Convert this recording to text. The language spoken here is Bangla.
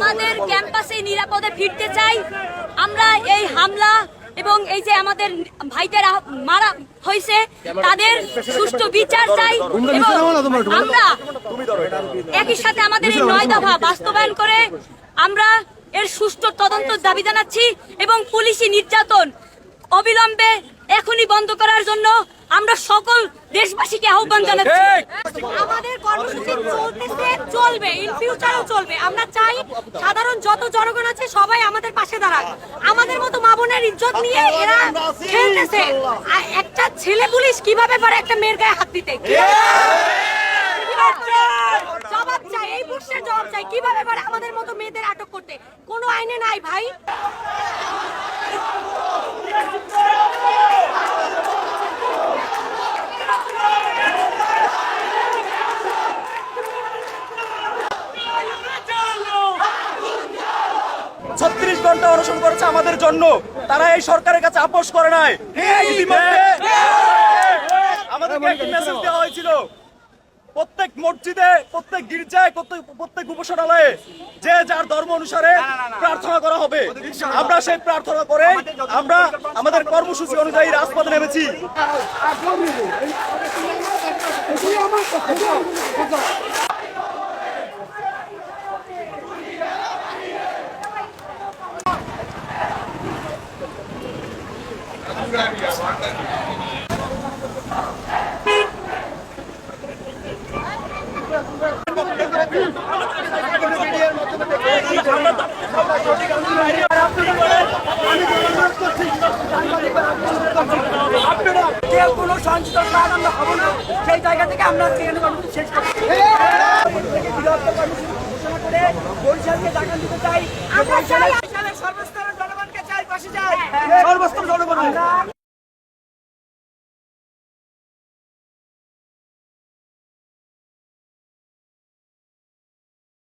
আমাদের ক্যাম্পাসে নিরাপদে ফিরতে চাই। আমরা এই হামলা এবং এই যে আমাদের ভাইদের মারা হয়েছে, তাদের সুষ্ঠু বিচার চাই এবং আমরা একই সাথে আমাদের এই নয় দফা বাস্তবায়ন করে আমরা এর সুষ্ঠু তদন্ত দাবি জানাচ্ছি এবং পুলিশি নির্যাতন অবিলম্বে এখনই বন্ধ করার জন্য আমরা সকল দেশবাসীকে আহ্বান জানাচ্ছি। আমাদের কর্মসূচি চলতেছে চলবে ইন ফিউচারও চলবে। আমরা চাই সাধারণ যত জনগণ আছে সবাই আমাদের পাশে দাঁড়াক। আমাদের মতো মা বোনের ইজ্জত নিয়ে এরা খেলতেছে। একটা ছেলে পুলিশ কীভাবে পারে একটা মেয়ের গায়ে হাত দিতে? জবাব চাই এই প্রশ্নের জবাব চাই। কীভাবে পারে আমাদের মতো মেয়েদের আটক করতে। কোনো আইনে নাই ভাই। ছত্রিশ ঘণ্টা অনশন করেছে আমাদের জন্য। তারা এই সরকারের কাছে আপোষ করে নাই। ইতিমধ্যে আমাদেরকে একটি মেসেজ দেওয়া হয়েছিল। প্রত্যেক মসজিদে প্রত্যেক গির্জায় প্রত্যেক প্রত্যেক উপাসনালয়ে যে যার ধর্ম অনুসারে প্রার্থনা করা হবে। আমরা সেই প্রার্থনা করে আমরা আমাদের কর্মসূচি অনুযায়ী রাজপথে নেমেছি। আপনারা কোনো সঞ্চিত প্রাণ আমরা না সেই জায়গা থেকে আমরা সেখানে চাই সর্বস্তরের জনগণকে চাই পাশে চাই। হ্যাঁ। সর্বস্তর জনগণ